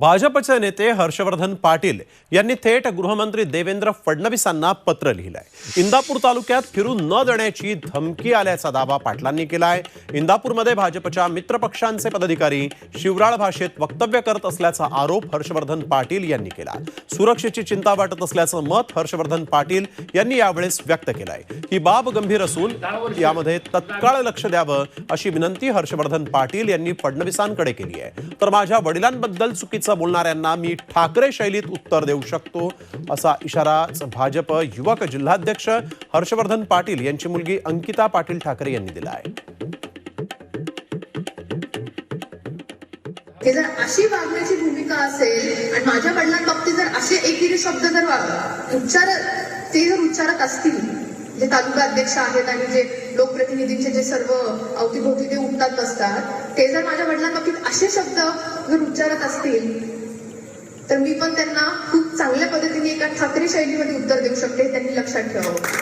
भाजपचे नेते हर्षवर्धन पाटील यांनी थेट गृहमंत्री देवेंद्र फडणवीसांना पत्र लिहिलंय. इंदापूर तालुक्यात फिरून न देण्याची धमकी आल्याचा दावा पाटलांनी केलाय. इंदापूरमध्ये भाजपच्या मित्रपक्षांचे पदाधिकारी शिवराळ भाषेत वक्तव्य करत असल्याचा आरोप हर्षवर्धन पाटील यांनी केला. सुरक्षेची चिंता वाटत असल्याचं मत हर्षवर्धन पाटील यांनी यावेळेस व्यक्त केलंय. ही बाब गंभीर असून यामध्ये तत्काळ लक्ष द्यावं अशी विनंती हर्षवर्धन पाटील यांनी फडणवीसांकडे केली आहे. तर माझ्या वडिलांबद्दल चुकीचं बोलणाऱ्यांना मी ठाकरे शैलीत उत्तर देऊ शकतो असा इशारा भाजप युवक जिल्हाध्यक्ष हर्षवर्धन पाटील यांची मुलगी अंकिता पाटील ठाकरे यांनी दिला आहे हे जर अशी वागण्याची भूमिका असेल आणि माझ्या वडिलांबाबतीत जर असे एकेरी शब्द जर उच्चार ते जर उच्चारत असतील जे तालुका अध्यक्ष आहेत आणि जे लोकप्रतिनिधींचे जे सर्व अवतीभोवती ते उठतात असतात ते जर माझ्या वडिलांबाबतीत असे शब्द जर उच्चारत असतील तर मी पण त्यांना खूप चांगल्या पद्धतीने एका ठाकरे शैलीमध्ये उत्तर देऊ शकते त्यांनी लक्षात ठेवावं.